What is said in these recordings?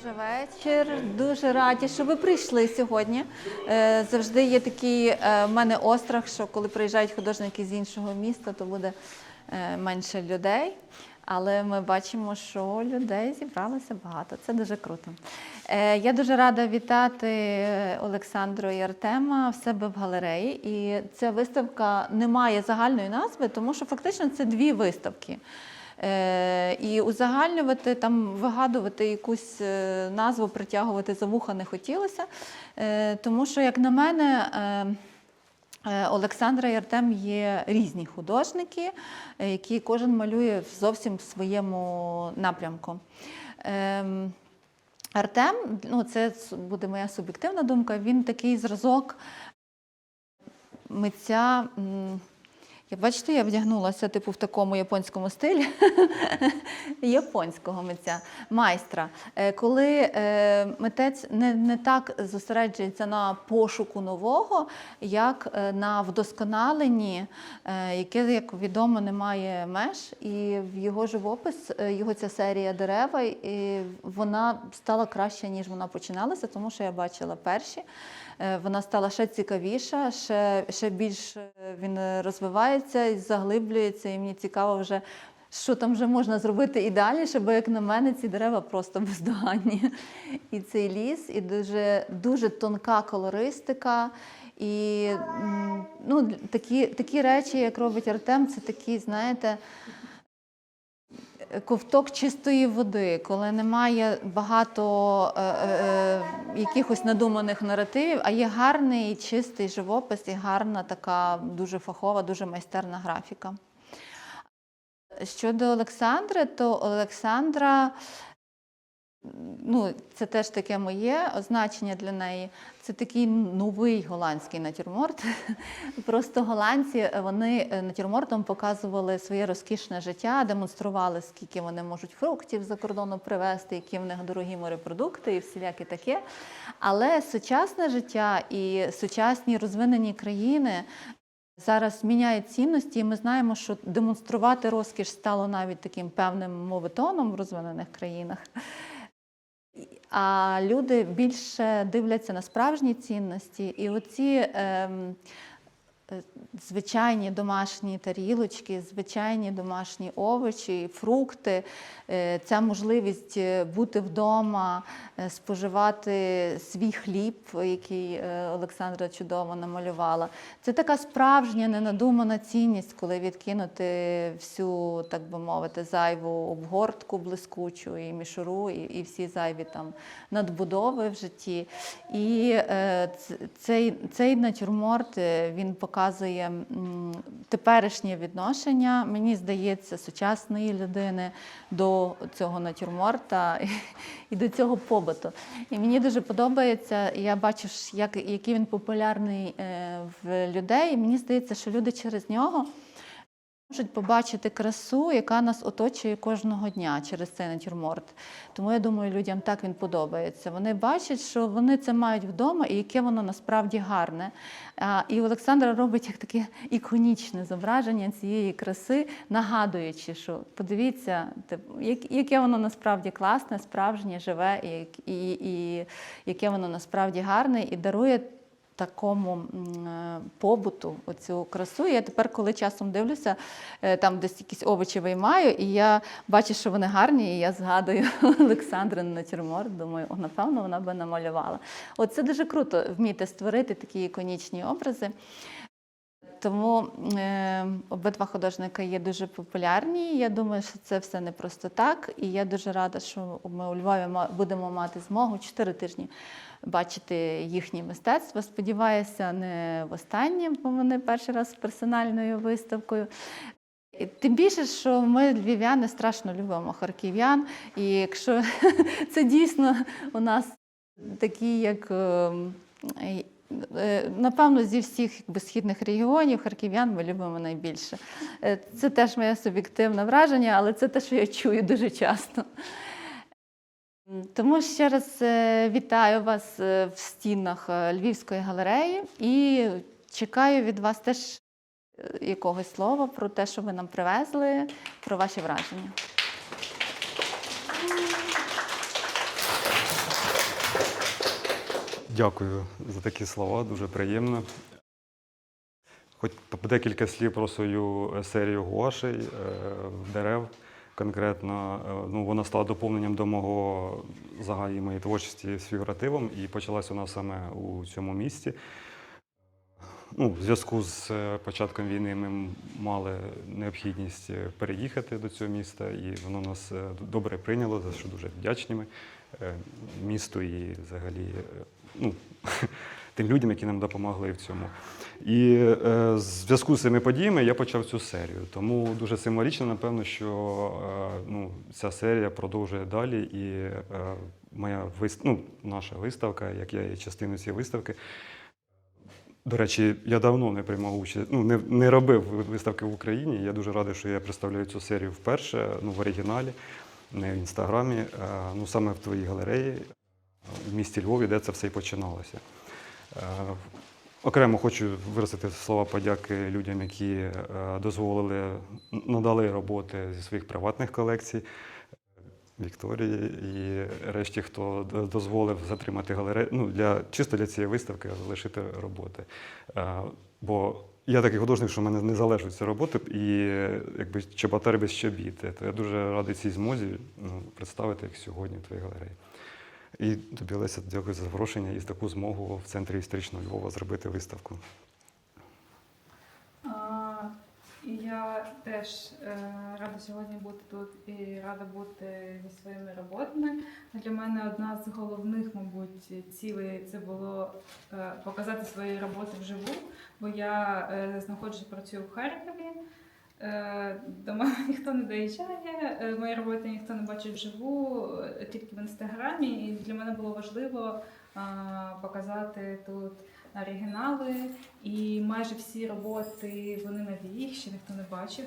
Вже вечір. Дуже раді, що ви прийшли сьогодні. Е, Завжди є такий е, в мене острах, що коли приїжджають художники з іншого міста, то буде е, менше людей. Але ми бачимо, що людей зібралося багато. Це дуже круто. Я дуже рада вітати Олександру і Артема в себе в галереї. І ця виставка не має загальної назви, тому що фактично це дві виставки. Е, І узагальнювати, там вигадувати якусь е, назву, притягувати за вуха не хотілося. Е, Тому що, як на мене, Олександра і Артем є різні художники, які кожен малює в зовсім своєму напрямку. Ем, Артем, ну це буде моя суб'єктивна думка, він такий зразок митця. Як бачите, я вдягнулася типу в такому японському стилі японського митця, майстра. Е, Коли е, митець не, не так зосереджується на пошуку нового, як е, на вдосконаленні, яке, як відомо, не має меж. І в його живопис, його ця серія дерева, і вона стала краще, ніж вона починалася, тому що я бачила перші. Е, Вона стала ще цікавіша, ще, ще більш е, він е, розвивається і заглиблюється, і мені цікаво вже, що там вже можна зробити і далі, бо як на мене ці дерева просто бездоганні. І цей ліс, і дуже, дуже тонка колористика. І ну, такі, такі речі, як робить Артем, це такі, знаєте, ковток чистої води, коли немає багато е, е, е, якихось надуманих наративів, а є гарний чистий живопис і гарна така дуже фахова, дуже майстерна графіка. Щодо Олександри, то Олександра, ну, це теж таке моє означення для неї. Це такий новий голландський натюрморт. Просто голландці вони е, натюрмортом показували своє розкішне життя, демонстрували, скільки вони можуть фруктів за кордону привезти, які в них дорогі морепродукти і всіляке таке. Але сучасне життя і сучасні розвинені країни зараз міняють цінності, і ми знаємо, що демонструвати розкіш стало навіть таким певним моветоном в розвинених країнах. А люди більше дивляться на справжні цінності, і оці е, звичайні домашні тарілочки, звичайні домашні овочі, фрукти, е, ця можливість е, бути вдома, е, споживати свій хліб, який е, Олександра чудово намалювала. Це така справжня ненадумана цінність, коли відкинути всю, так би мовити, зайву обгортку блискучу і мішуру, і, всі зайві там надбудови в житті. І е, цей, цей натюрморт е, він показує м, теперішнє відношення, мені здається, сучасної людини до цього натюрморта і до цього побуту. І мені дуже подобається, я бачу, як, який він популярний е, в людей. І мені здається, що люди через нього можуть побачити красу, яка нас оточує кожного дня через цей натюрморт. Тому я думаю, людям так він подобається. Вони бачать, що вони це мають вдома і яке воно насправді гарне. І Олександра робить як таке іконічне зображення цієї краси, нагадуючи, що подивіться, яке воно насправді класне, справжнє, живе, і, і, і яке воно насправді гарне, і дарує такому е, побуту оцю красу. Я тепер, коли часом дивлюся, е, там десь якісь овочі виймаю, і я бачу, що вони гарні, і я згадую Олександрин натюрморт, думаю, о, напевно, вона би намалювала. От це дуже круто вміти створити такі іконічні образи. Тому е, обидва художника є дуже популярні. Я думаю, що це все не просто так. І я дуже рада, що ми у Львові будемо мати змогу чотири тижні бачити їхнє мистецтво. Сподіваюся, не востаннє, бо вони перший раз з персональною виставкою. Тим більше, що ми, львів'яни, страшно любимо харків'ян. І якщо це дійсно у нас такі, як ем, е, е, напевно, зі всіх якби, східних регіонів харків'ян ми любимо найбільше. Е, Це теж моє суб'єктивне враження, але це те, що я чую дуже часто. Тому ще раз е, вітаю вас е, в стінах е, Львівської галереї і чекаю від вас теж якогось слова про те, що ви нам привезли, про ваші враження. Дякую за такі слова, дуже приємно. Хоч декілька слів про свою серію гуашей, дерев конкретно. Е, Ну, вона стала доповненням до мого загальної моєї творчості з фігуративом і почалась вона саме у цьому місті. Ну, в зв'язку з е, початком війни ми мали необхідність е, переїхати до цього міста, і воно нас добре прийняло, за що дуже вдячні ми місту і взагалі ну, тим людям, які нам допомогли в цьому. І е, в зв'язку з цими подіями я почав цю серію. Тому дуже символічно, напевно, що е, ну, ця серія продовжує далі, і е, моя вис... ну, наша виставка, як я є частиною цієї виставки. До речі, я давно не приймав участь, ну не, не робив виставки в Україні. Я дуже радий, що я представляю цю серію вперше, ну в оригіналі, не в інстаграмі, а, ну саме в твоїй галереї в місті Львові, де це все і починалося. Е, Окремо хочу виразити слова подяки людям, які е, дозволили, надали роботи зі своїх приватних колекцій. Вікторії і решті, хто дозволив затримати галерею, ну, для, чисто для цієї виставки залишити роботи. Е, Бо я такий художник, що в мене не залежать ці роботи, і якби чоботар без чобіт. То я дуже радий цій змозі ну, представити їх сьогодні в твоїй галереї. І тобі, Леся, дякую за запрошення і таку змогу в центрі історичного Львова зробити виставку. Я теж е, рада сьогодні бути тут і рада бути зі своїми роботами. Для мене одна з головних, мабуть, цілей це було е, показати свої роботи вживу, бо я е, знаходжуся працюю в Харкові. Е, До мене ніхто не доїжджає, е, мої роботи ніхто не бачить вживу, е, тільки в інстаграмі. І для мене було важливо показати тут оригінали. І майже всі роботи вони нові, ще ніхто не бачив.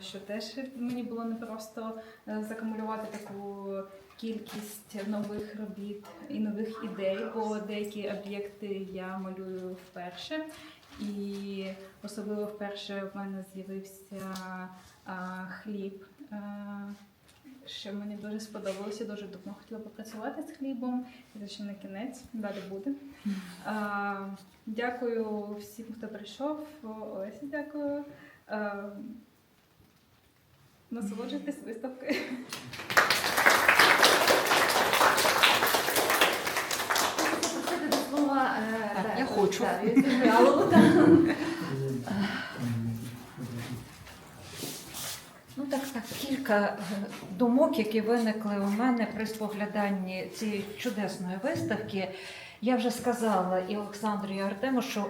Що теж мені було непросто закумулювати таку кількість нових робіт і нових ідей, бо деякі об'єкти я малюю вперше. І особливо вперше в мене з'явився хліб, що мені дуже сподобалося. Дуже давно хотіла попрацювати з хлібом. Це ще не кінець, далі буде. А, дякую всім, хто прийшов. Олесі, дякую. Насолоджуйтесь виставкою. Запросити до слова. е, Так, я хочу. Ну так, так, кілька е, думок, які виникли у мене при спогляданні цієї чудесної виставки. Я вже сказала і Олександру, і Артему, що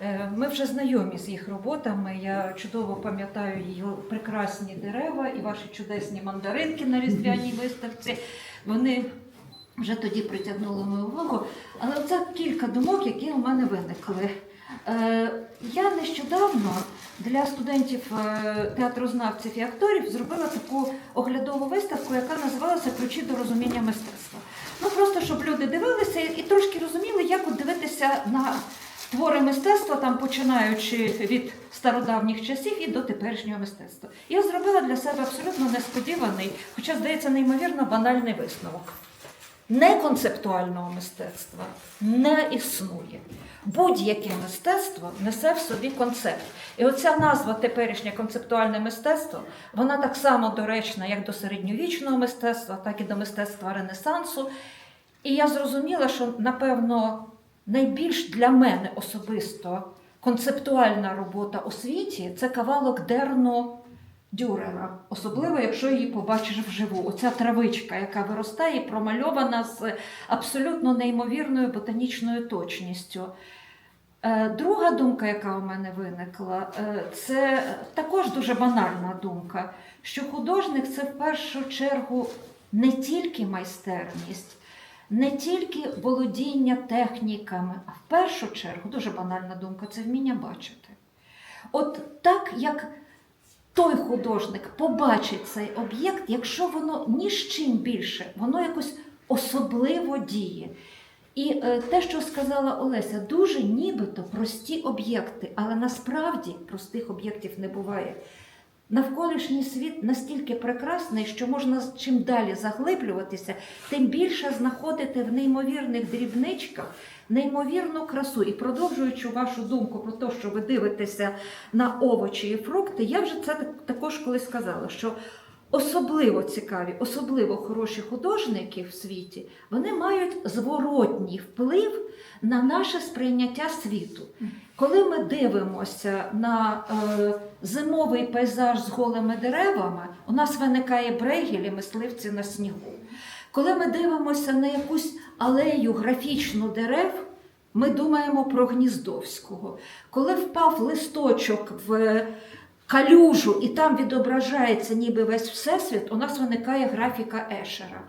е, ми вже знайомі з їх роботами. Я чудово пам'ятаю її прекрасні дерева і ваші чудесні мандаринки на різдвяній виставці. Вони вже тоді притягнули мою увагу. Але це кілька думок, які у мене виникли. Е, Я нещодавно для студентів е, театрознавців і акторів зробила таку оглядову виставку, яка називалася Ключі до розуміння мистецтва. Ну просто щоб люди дивилися і трошки розуміли, як от дивитися на твори мистецтва, там починаючи від стародавніх часів і до теперішнього мистецтва. Я зробила для себе абсолютно несподіваний, хоча здається, неймовірно банальний висновок. Неконцептуального мистецтва не існує. Будь-яке мистецтво несе в собі концепт. І оця назва теперішнє концептуальне мистецтво, вона так само доречна як до середньовічного мистецтва, так і до мистецтва Ренесансу. І я зрозуміла, що, напевно, найбільш для мене особисто концептуальна робота у світі це кавалок Дерну Дюрера, особливо якщо її побачиш вживу. Оця травичка, яка виростає, промальована з абсолютно неймовірною ботанічною точністю. Е, Друга думка, яка у мене виникла, е, це також дуже банальна думка, що художник це в першу чергу не тільки майстерність, не тільки володіння техніками, а в першу чергу, дуже банальна думка, це вміння бачити. От так як той художник побачить цей об'єкт, якщо воно ні з чим більше, воно якось особливо діє. І е, те, що сказала Олеся, дуже нібито прості об'єкти, але насправді простих об'єктів не буває. Навколишній світ настільки прекрасний, що можна чим далі заглиблюватися, тим більше знаходити в неймовірних дрібничках неймовірну красу. І продовжуючи вашу думку про те, що ви дивитеся на овочі і фрукти, я вже це також колись сказала, що особливо цікаві, особливо хороші художники в світі, вони мають зворотній вплив на наше сприйняття світу. Коли ми дивимося на е, зимовий пейзаж з голими деревами, у нас виникає брейгель і мисливці на снігу. Коли ми дивимося на якусь алею графічну дерев, ми думаємо про Гніздовського. Коли впав листочок в калюжу і там відображається ніби весь всесвіт, у нас виникає графіка Ешера.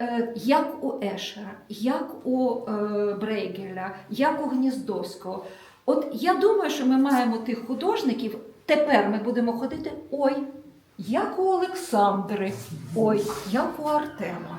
Е, Як у Ешера, як у е, Брейгеля, як у Гніздовського. От я думаю, що ми маємо тих художників. Тепер ми будемо ходити. Ой, як у Олександри, ой, як у Артема.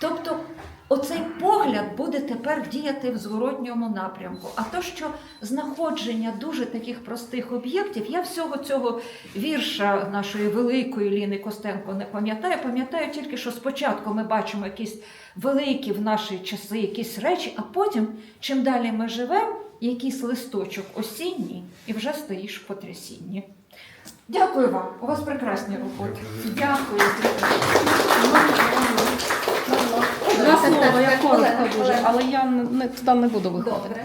Тобто, оцей погляд буде тепер діяти в зворотньому напрямку. А то, що знаходження дуже таких простих об'єктів, я всього цього вірша нашої великої Ліни Костенко не пам'ятаю. Пам'ятаю тільки, що спочатку ми бачимо якісь великі в наші часи якісь речі, а потім, чим далі ми живемо, якийсь листочок осінній, і вже стоїш в потрясінні. Дякую вам, у вас прекрасні роботи. Дякую. Два слова, я коротко дуже, але я не, не- туди не буду виходити.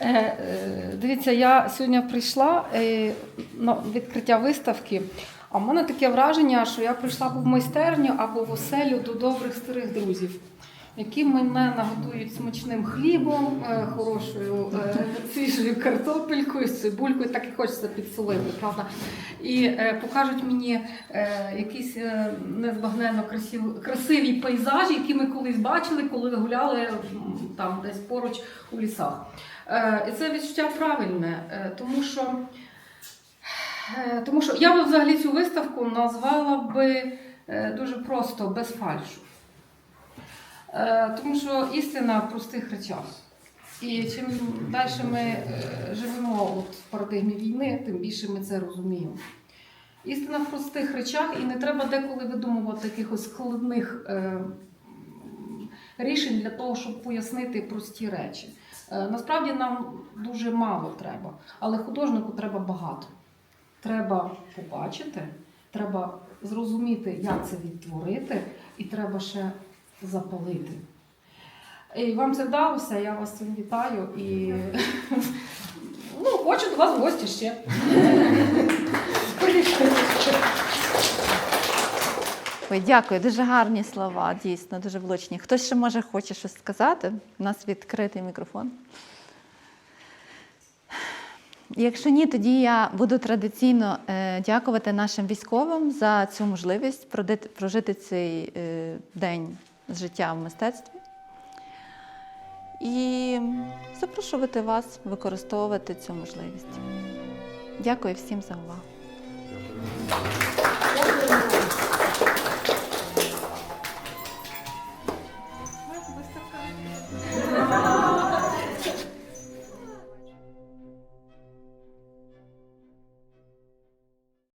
Е, е, Дивіться, я сьогодні прийшла е, на відкриття виставки, а в мене таке враження, що я прийшла або в майстерню, або в оселю до добрих старих друзів, які мене нагодують смачним хлібом, е, хорошою е, свіжою картопелькою, цибулькою, так і хочеться підсолити, правда. І е, покажуть мені якісь незбагненно красиві, красиві пейзажі, які ми колись бачили, коли гуляли там десь поруч у лісах. І це відчуття правильне, тому що, тому що я би взагалі цю виставку назвала би дуже просто без фальшу. Е, Тому що істина в простих речах. І чим далі ми е, живемо от в парадигмі війни, тим більше ми це розуміємо. Істина в простих речах, і не треба деколи видумувати якихось складних е, рішень для того, щоб пояснити прості речі. Насправді нам дуже мало треба, але художнику треба багато. Треба побачити, треба зрозуміти, як це відтворити, і треба ще запалити. І вам це вдалося, я вас цим вітаю і ну, хочу до вас в гості ще. Ой, дякую, дуже гарні слова, дійсно, дуже влучні. Хтось ще може хоче щось сказати? У нас відкритий мікрофон. Якщо ні, тоді я буду традиційно е, дякувати нашим військовим за цю можливість прожити цей е, день з життя в мистецтві. І запрошувати вас використовувати цю можливість. Дякую всім за увагу.